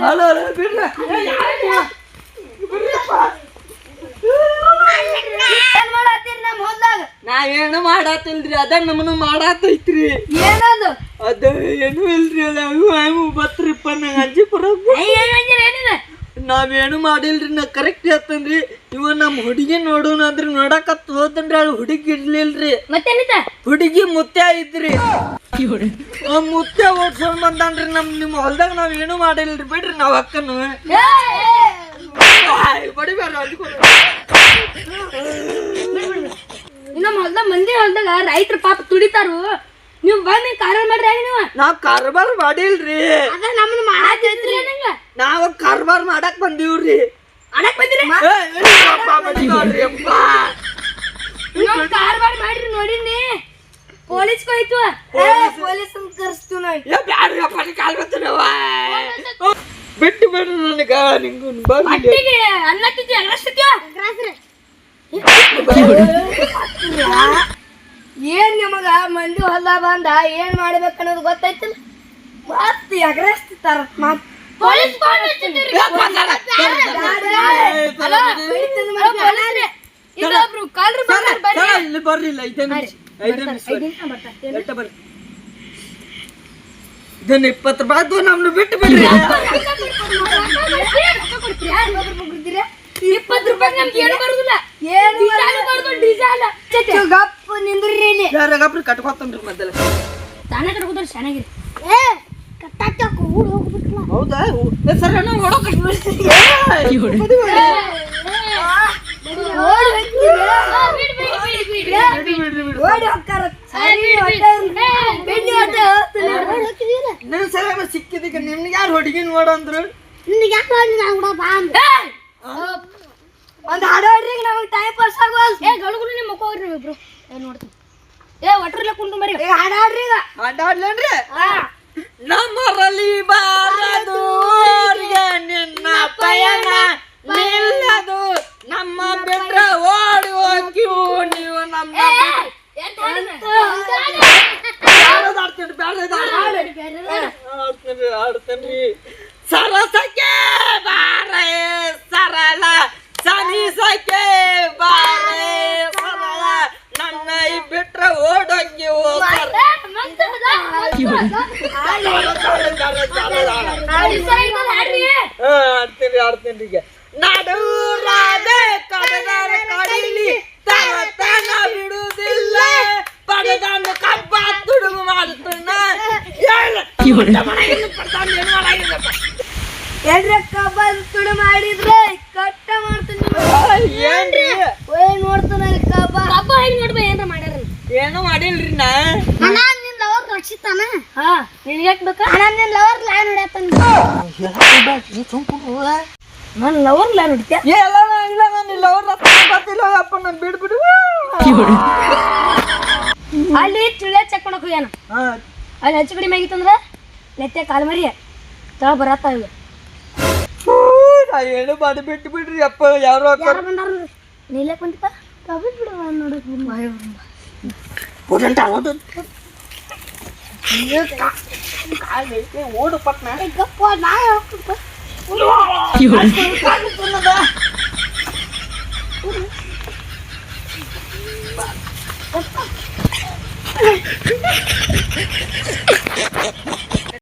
ಅಲ್ಲ ಅಲ್ಲ ಬಿಡ್ರಿ. ನಾವೇನು ಮಾಡಾತಿಲ್ರಿ ಅದ ನಮ್ಮನ್ನು ಮಾಡಾತೈತ್ರಿ. ಏನದು? ಅದ ಏನು ಇಲ್ರಿ ಅದ ಅವು ಬತ್ರಿಪ್ಪ ನಂಗೆ ಅಜ್ಜಿ ಬರೋದು ನಾವೇನು ಮಾಡಿಲ್ರಿ? ನಾ ಕರೆಕ್ಟ್ ಹೇಳ್ತೇನ್ರಿ. ಇವ ನಮ್ಮ ಹುಡುಗಿ ನೋಡೋಣ ಅಂದ್ರೆ ನೋಡಕತ್ ಹೋದ್ರಿ ಅಲ್ಲಿ ಹುಡುಗಿ ಇರ್ಲಿಲ್ರಿ. ಮತ್ತೇನಿತ? ಹುಡುಗಿ ಮುತ್ಯ ಇದ್ರಿ. ಆ ಮುತ್ಯ ಓಡ್ಸ್ಕೊಂಡ್ ಬಂದಾನ್ರಿ. ನಮ್ ನಿಮ್ಮ ಹೊಲ್ದಾಗ ನಾವ್ ಏನು ಮಾಡಿಲ್ರಿ? ಬಿಡ್ರಿ ನಾವ್ ಅಕ್ಕನು. ಬಡಿಬೇಡ ನಮ್ಮ ಹೊಲ್ದಾಗ ಮಂದಿ ಹೊಲ್ದಾಗ ರೈತರ ಪಾಪ ತುಡಿತಾರು. ನೀವು ಬಂದು ಕಾರ ಮಾಡ್ರಿ ನೀವು. ನಾವ್ ಕಾರ್ಬಾರ್ ಮಾಡಿಲ್ರಿ. ಅದ ನಮ್ಮನ್ನ ಮಾಡಾತಿದ್ರಿ ನಂಗ ನಾವ್ ಕಾರ್ಬಾರ್ ಮಾಡಕ್ ಬಂದಿವ್ರಿ. ಅಡಕ್ ಬಂದಿರಿ? ಕಾರ್ಬಾರ್ ಮಾಡ್ರಿ ನೋಡಿನಿ ಪೊಲೀಸ್ ಹೋಯ್ತು. ಪೊಲೀಸ್ ಕರ್ಸ್ತು ನೋಡಿ. ಏ, ಬ್ಯಾಡ್ರಿ ಅಪ್ಪ, ನೀ ಕಾಲ್ ಬರ್ತೀನವ್ವ. ಬಿಟ್ಟು ಬಿಡ್ರಿ ನನಗ ನಿಂಗು ಬರ್ಲಿ ಅಗ್ರಸ್ತಿದ್ಯೋ ಏನ್ ನಿಮಗ ಮಂದಿ ಹೊಲ ಬಂದ ಏನ್ ಮಾಡ್ಬೇಕು ಅನ್ನೋದು ಮತ್ತೆ ಎಗರಸ್ತಿರ್ತಾರ ಎಗ್ರಸ್ತಿತ್ತಾರ ಇಲ್ಲಿ ಐದೇ ನಿಮಿಷ ಐದೇ ನಿಮಿಷ. ಎಟ್ಟ ಬರ್ರಿ? ಇದನ್ನ ಇಪ್ಪತ್ತು ರೂಪಾಯಿ ಅದು ನಮ್ನ ಬಿಟ್ಟು ಬಿಡ್ರಿ. ಇಪ್ಪತ್ತು ರೂಪಾಯಿ ನಮ್ಗೆ ಏನು ಬರುದಿಲ್ಲ. ಏನು ಬರುದು ಡೀಸೆಲ್ ಗಪ್ಪ ನಿಂದ್ರಿ ಯಾರಾಗಪ್ರಿ ಕಟ್ಕೊತನ್ರಿ ಮೊದಲ ತಾನೇ ಕಟ್ಕೋತಾರೆ ಚೆನ್ನಾಗಿರಿ ಏ, ಸರ್ ಯಾರು ಬಿಡ್ರಿ ಬಿಡ್ರಿ ಬಿಡ್ರಿ ಓಡಿ ಹೋಗ್ತಾರ ಬೆಣ್ಣೆ ಹೊಟ್ಟೆ ನೀವು ಸರ ಸಿಕ್ಕಿದೀಗ. ನಿಮ್ಗೆ ಯಾರು ಹುಡುಗಿ ನೋಡಂದ್ರು ಒಂದ್ ಹಾಡೋಡ್ರಿ ನಮಗೆ ಟೈಮ್ ಪಾಸ್ ಆಗೋಲ್ ಏ ನಿಮ್ಮ ಮುಖ ಹೋಗ್ರಿ ಇಬ್ರು ಏ ನೋಡ್ತೀನಿ. ಏ ಒಟ್ರಲ್ಲ ಕುಂಡು ಮರಿ. ಏ ಹಾಡಾಡ್ರಿ ಈಗ ಆಟಾಡ್ಲೇನ್ರಿ ಹಾ ನಮ್ಮರಲ್ಲಿ ಬಾರದು ನಿನ್ನ ಪಯಣ ನಿಲ್ಲದು ನಮ್ಮ ಬಿಟ್ರ ಓಡಿ ಹೋಗ್ಯೂ ನೀವು ನಮ್ಮ ಆಡ್ತೇನ್ರಿ ಸರಸಕ್ಕೆ ಬಾರ ಸರಳ ಸನಿಸಕ್ಕೆ ಬಾರ ಸರಳ ನನ್ನ ಈ ಬಿಟ್ರ ಓಡೋಗಿವು ಸರ ಆಡ್ತೀನಿ ಆಡ್ತೀನಿ ಈಗ ನಡೂರಾದೆ ಕಡದಾರ ಕಡಿಲಿ ತನ ಬಿಡುವುದಿಲ್ಲ ಪಡೆದನ್ನ ಕಬ್ಬ ತುಡುಗು ಮಾಡುತ್ತಣ್ಣ ಎಲ್ರ ಕಬ್ಬಲ್ ತುಡು ಮಾಡಿದ್ರೆ ಕಟ್ಟ ಮಾಡ್ತೀನಿ ಏನ್ರಿ ಓಯ್ ನೋಡ್ತಾನ ಕಬ್ಬ ಕಬ್ಬ ಹೆಂಗ್ ನೋಡ್ಬೇ ಏನ್ರ ಮಾಡ್ಯಾರ ಏನು ಮಾಡಿಲ್ರಿ ನಾ ಅಣ್ಣ ನಿನ್ ಲವರ್ ರಕ್ಷಿತಾನ ಹಾ ನಿನಗೆ ಯಾಕೆ ಬೇಕಾ? ನಾನು ನಿನ್ನ ಲವರ್ ಲೈನ್ ಹೊಡ್ಯಾತಾನ ನನ್ನ ಲವರ್ ಲೈನ್ ಹೊಡಿತ್ಯಾ? ಏ ಎಲ್ಲ ಇಲ್ಲ ನಾನು ಲವರ್ ಅವ್ರ ಗೊತ್ತಿಲ್ಲ ಅಪ್ಪ ನಾನು ಬಿಡು ಅಲ್ಲಿ ತಿಳೆ ಚೆಕ್ ಮಾಡಕ್ ಹೋಗ್ಯಾನ. ಹಾ. ಅಲ್ಲಿ ಹೆಚ್ಚು ಕಡಿಮೆ ಆಗಿತ್ತಂದ್ರ ನೆತ್ತೆ ಕಾಲ್ ಮರಿ ತಳ ಬರತ್ತ ಇವ ಏನು ಮಾಡಿ ಬಿಟ್ಟು ಬಿಡ್ರಿ ಅಪ್ಪ ಯಾರು ಯಾರು ಬಂದಾರ ನೀಲೇ ಕುಂತಿಪ್ಪ ಕಬ್ಬಿ ಬಿಡು ನೋಡಕ್ ಓಡು ಪಟ್ನ ಗಪ್ಪ ನಾ ಹೋಗ್ತಪ್ಪ